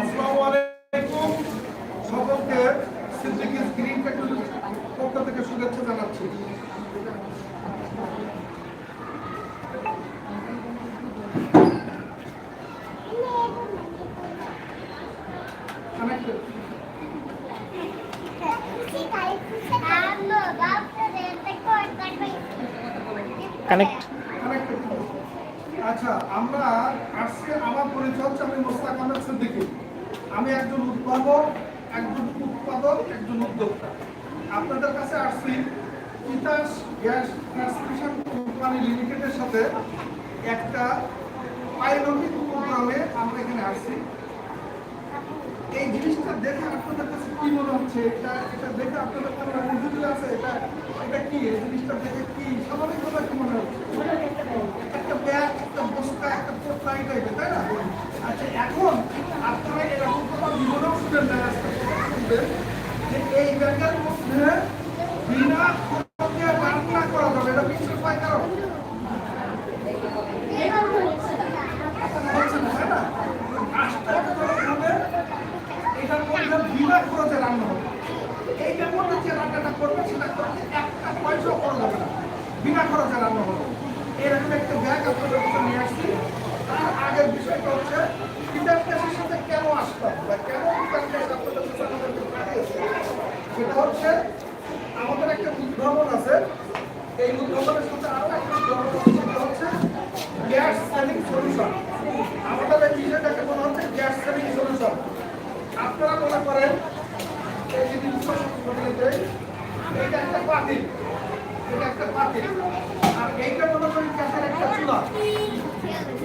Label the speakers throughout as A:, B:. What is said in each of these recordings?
A: আসসালামু আলাইকুম সকলকে সিদ্দিকি স্ক্রিন টেকনোলজি পক্ষ থেকে শুভেচ্ছা জানাচ্ছি। Connected.
B: কানেক্ট
A: আচ্ছা আমরা আজকে আমার পরিচয় আমি মোস্তাক আহমেদ সিদ্দিকী। আমি একজন একজন উৎপাদক, একজন উদ্যোক্তা। আপনাদের কাছে আসছি তিতাস গ্যাস ট্রান্সমিশন কোম্পানি লিমিটেডের সাথে একটা পাইলটিং প্রোগ্রামে আমরা এখানে আসছি। এই জিনিসটা দেখে আপনাদের হচ্ছে এটা এটা দেখে আপনাদের কোনো অনুভূতি আছে? এটা এটা কি? এই জিনিসটা দেখে কি স্বাভাবিকভাবে কি মনে হচ্ছে? একটা ব্যাগ, একটা বস্তা, একটা পোটলা এই টাইপের তাই না? আচ্ছা এখন আপনারা এরকম কোনো জীবনেও স্টুডেন্ট যে এই ব্যাগের মধ্যে বিনা খরচে রান্না করা যাবে এটা বিশ্বাস পাই কারণ হচ্ছে না, তাই না? কাজটা কীভাবে হবে? এটার মধ্যে বিনা খরচে রান্না হবে এইটার মধ্যে যে রান্নাটা করবে, সেটা একটা পয়সাও যাবে না। বিনা খরচে রান্না হবে। এরকম একটা ব্যাগ আপনাদের কাছে নিয়ে আসছি। তার আগের বিষয়টা হচ্ছে কিতাব গ্যাসের সাথে কেন আসতাম বা কেন কিতাব গ্যাস আপনাদের সেটা হচ্ছে, আমাদের একটা উদ্ভাবন আছে। এই উদ্ভাবনের সাথে আরও একটা উদ্ভাবন হচ্ছে, গ্যাস সেভিং সলিউশন আমাদের এই বিষয়টাকে বলা হচ্ছে গ্যাস সেভিং সলিউশন আপনারা মনে করেন এই যে জিনিসটা বদলে দেয়, এইটা একটা পাতিল এটা একটা পাতিল আর এইটা মনে করি গ্যাসের একটা চুলা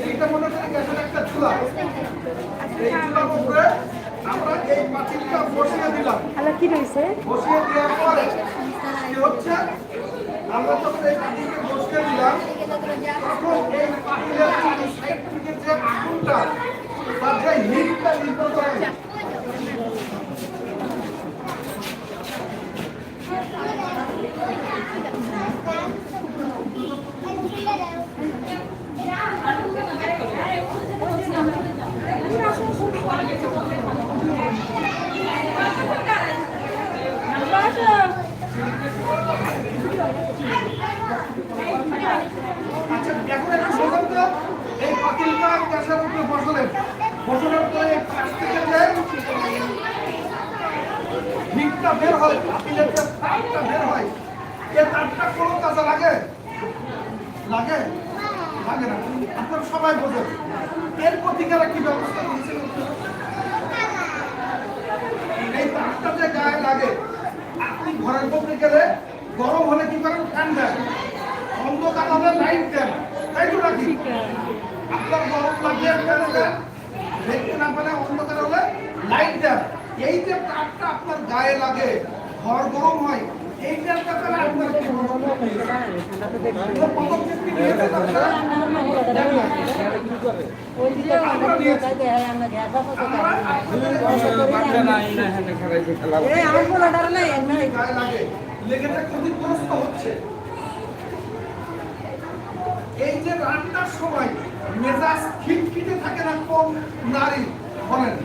A: এইটা মনে করি গ্যাসের একটা চুলা এই চুলার উপরে আমরা এই পাতিলটা বসিয়ে দিলাম।
B: হ্যালো কি রয়েছে?
A: বসিয়ে দেওয়ার পরে কি হচ্ছে? আমরা যখন এই বসিয়ে দিলাম। তখন এই থেকে যে আগুনটা বা যে হিটটা নির্গত হয় আচ্ছা এখন একটু বলুন তো এই পাতিলটা থেকে বের হয় পাতিলের যে বের হয় এই তাপটা কোনো কাজে লাগে লাগে লাগে না আপনারা সবাই বোঝেন এর প্রতিকারে কি ব্যবস্থা নিয়েছেন এই তাপটা যে গায়ে লাগে। আপনি ঘরের মধ্যে গেলে গরম হলে কি করেন? ফ্যান দেন। অন্ধকার হলে লাইট দেন। তাই তো নাকি? আপনার গরম লাগলে ফ্যান দেন। দেখতে না পেলে অন্ধকার হলে লাইট দেন। এই যে তাপটা আপনার গায়ে লাগে ঘর গরম হয় এই যে রান্নার সময় মেজাজ খিটখিটে থাকে না কোন নারী বলেন।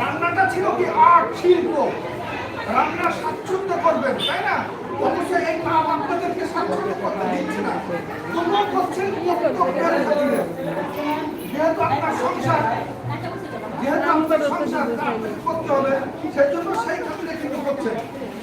A: রান্নাটা ছিল কি আর্ট শিল্প? রান্না স্বাচ্ছন্দ্য করবেন, তাই না? অবশ্যই এই আপনাদেরকে স্বাচ্ছন্দ্য করতে দিচ্ছে না। তবুও করছেন যেহেতু আপনার সংসার, যেহেতু আপনার সংসার হবে। সেই খাতিরে কিন্তু করছেন।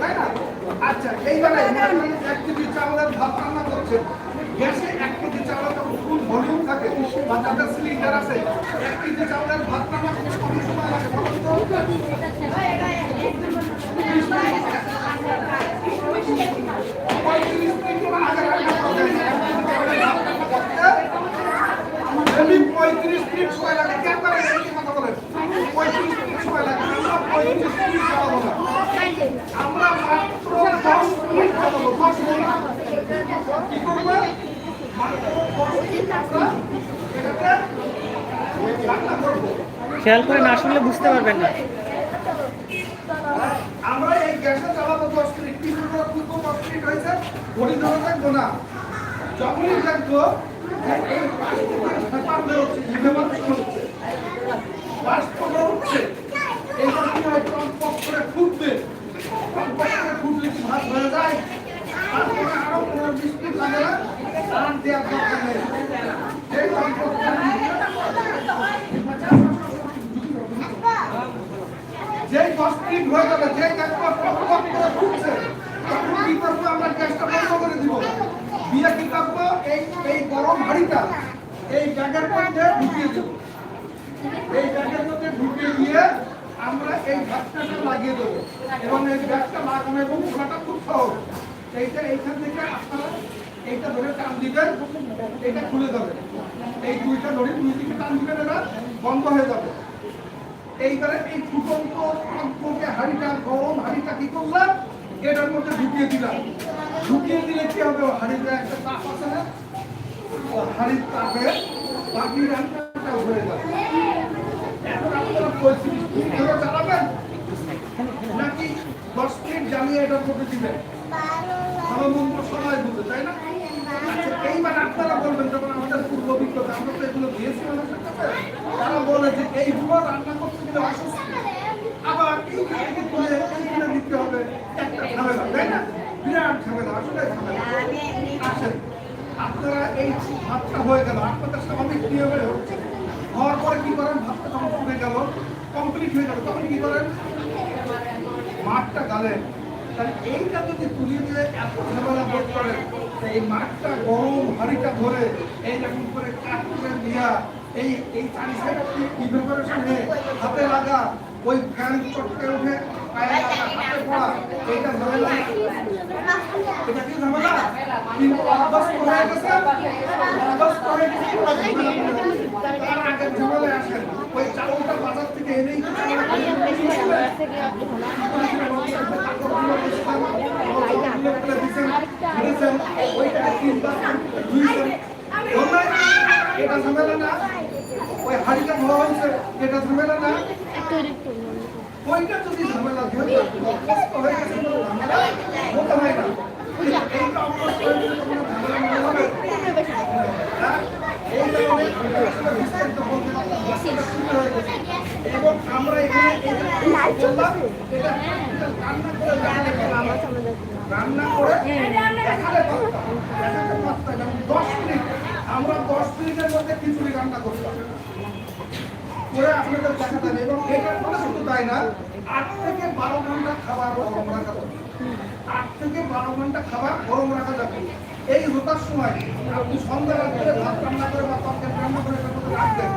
A: তাই না আচ্ছা এইবারে এক কেজি চাউলের ভাত রান্না করছে গ্যাসে এক কেজি চাউলের যখন থাকে বা তাদের সিলিন্ডার আছে এক কেজি চাউলের ভাত রান্না করতে কত সময় লাগে বলুন তো মিনিট চালাবো না করব?
B: খেয়াল করে না শুনলে বুঝতে পারবেন না
A: আমরা এই গ্যাসে চালাবো দশ মিনিট কি করব খুলবো দশ মিনিট ধরে থাকব না। যখনই দেখব যে এই ব্যাপার বেরোচ্ছে লিভার হচ্ছে বাষ্পটা উঠছে এইবার কি হয় টনপক করে ফুটবে টনপক করে ফুটলে কি ভাত হয়ে যায় তারপরে আরও পনেরো বিশ মিনিট লাগে না রান দেওয়ার দরকার নেই এই টনপক যেই দশ মিনিট হয়ে যাবে যেই দেখব টক টক করে ফুটছে তখন কি করব আমরা গ্যাসটা বন্ধ করে দিব দিয়ে কি করব এই এই গরম হাঁড়িটা এই ব্যাগের মধ্যে ঢুকিয়ে দেবো। এই ব্যাগের মধ্যে ঢুকিয়ে দিয়ে আমরা এই ভাতটাকে লাগিয়ে দেবো। এবং এই ব্যাগটা লাগানো এবং খোলাটা খুব সহজ। এইটা এইখান থেকে আপনারা এইটা ধরে টান দিবেন এটা খুলে যাবে। এই দুইটা ধরে দুই দিকে টান দিবেন এরা বন্ধ হয়ে যাবে। এইবারে এই ফুটন্ত টকটকে হাঁড়িটা, গরম হাঁড়িটা কি করলাম? এটার মধ্যে ঢুকিয়ে দিলাম। ঢুকিয়ে দিলে কি হবে? ও হাঁড়িটা একটা তাপ আছে না হাঁড়ির তাপে বাকি রান্নাটা হয়ে যাবে এখন আপনারা পঁয়ত্রিশ মিনিট চালাবেন? নাকি দশ মিনিট জ্বালিয়ে এটার মধ্যে দিবেন? মন্দ সময় বুঝে তাই না? আচ্ছা এইবার আপনারা বলবেন, যখন আমাদের পূর্ব অভিজ্ঞতা, আমরা তো এগুলো দিয়েছি মানুষের তারা বলে যে এইগুলো রান্না করতে গেলে অসুস্থ। আবার এই থেকে তুলে এইগুলো দিতে হবে একটা ঝামেলা তাই না বিরাট ঝামেলা আসলে ঝামেলা আসেন আপনারা এই ভাতটা হয়ে গেল আপনাদের স্বাভাবিক নিয়মে হচ্ছে। হওয়ার পরে কি করেন? ভাতটা যখন হয়ে গেল কমপ্লিট হয়ে গেল, তখন কি করেন? মাঠটা গালেন। তাহলে এইটা যদি তুলিয়ে দিয়ে এত ঝামেলা বোধ করেন এই মাঠটা গরম হাড়িটা ধরে এইরকম করে করে দিয়া এই এই চারি সাইড কি প্রিপারেশন হাতে লাগা, ওই ফ্যান চটকে উঠে পায়ে লাগা এটা ঝামেলা না। ওই হাড়িটা ধোয়া হয়েছে এটা ঝামেলা না। ওইটা যদি ঝামেলা ধরে অভ্যস্ত হয়ে গেছে কোনো ঝামেলা হতে হয় না এইটা অভ্যস্ত হয়ে গেলে কোনো ঝামেলা মনে হবে হ্যাঁ? এই কারণে বিস্তারিত বলতে শুরু হয়ে গেছে। এবং আমরা এখানে বললাম, এটা রান্না করে রান্না করে দেখালে পারতাম। দেখাতে পারতাম। যেমন দশ মিনিট আমরা দশ মিনিটের মধ্যে খিচুড়ি রান্না করতাম করে আপনাদের দেখাতেন এবং এটা করে শুধু তাই না, আট থেকে বারো ঘণ্টা খাবার গরম রাখা যাবে। আট থেকে বারো ঘণ্টা খাবার গরম রাখা যাবে। এই হতার সময় আপনি সন্ধ্যা রাত্রে ভাত রান্না করে বা তরকারি রান্না করে রাখবেন।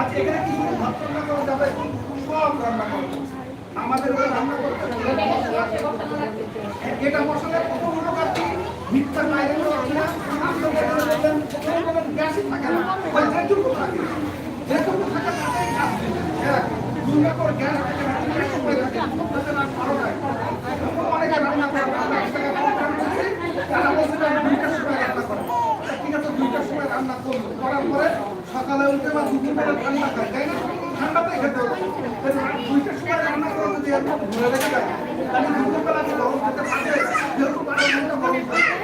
A: আচ্ছা ভাত রান্না করা যাবে? সব রান্না করা আমাদের রান্না করতে এটা মশলা কত উপকার কি? মিথ্যা বাইরে রান্না করে আমরা এক জায়গায় প্রোগ্রাম করছি তারা বলছে যে আমি দুইটার সময় রান্না করে ঠিক আছে দুইটার সময় রান্না করব করার পরে সকালে উঠে বা দুপুর বেলা ঠান্ডা খায় তাই না ঠান্ডাতেই খেতে হবে দুইটার সময় রান্না করে যদি ধরে রেখে দেয় তাহলে দুপুর বেলা গরম খেতে পারবে যেহেতু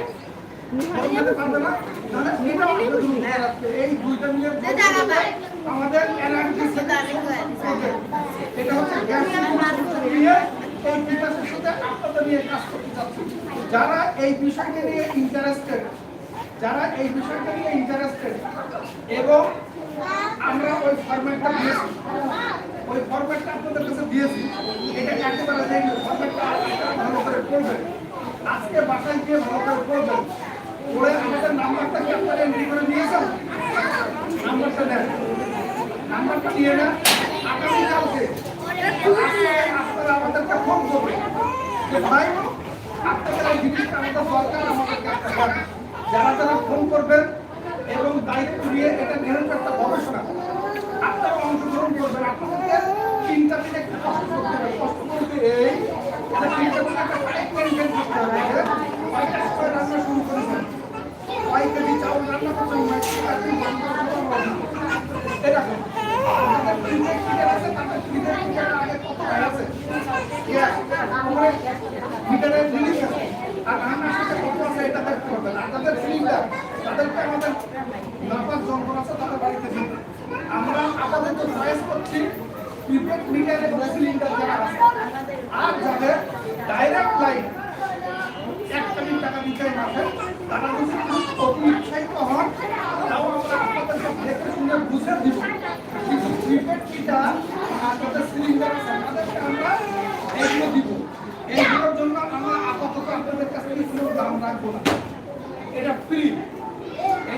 A: যারা এই বিষয়টা নিয়ে ইন্টারেস্টেড যারা এই বিষয়টা নিয়ে ইন্টারেস্টেড এবং আমরা ওই ফরম্যাটটা দিয়েছি। ওই ফরম্যাটটা আপনাদের কাছে দিয়েছি। এটা একেবারে দেয়নি ফরম্যাটটা ভালো করে পড়বেন। আজকে বাসায় গিয়ে ভালো করে পড়বেন। করে আমাদের নাম্বারটা কি আপনারা এন্ট্রি করে নিয়েছেন নাম্বারটা দেন নাম্বারটা নিয়ে নেন আগামীকালকে আপনারা আমাদেরকে ফোন করবেন। যে ভাই, আপনাদের আমাদের যারা যারা ফোন করবেন এবং দায়িত্ব নিয়ে এটা নিরন্তর একটা গবেষণা আপনারা অংশগ্রহণ করবেন। আপনাদেরকে তাদেরকে চয়েস করছি প্রিপেড মিটারে গ্যাস লিঙ্কার যারা আছে। আর যাদের ডাইরেক্ট লাইন এক কোটি টাকা রিচার্জ আছে তারা যদি অতিউৎসাহিত হন, তাও আমরা আপনাদেরকে দেখে শুনে বুঝে দিব। কিন্তু প্রিপেড মিটার আর তাদের সিলিন্ডার আছে, তাদেরকে আমরা এগুলো দিব। এইগুলোর জন্য আমরা আপাতত আপনাদের কাছ থেকে কোনো দাম রাখব না। এটা ফ্রি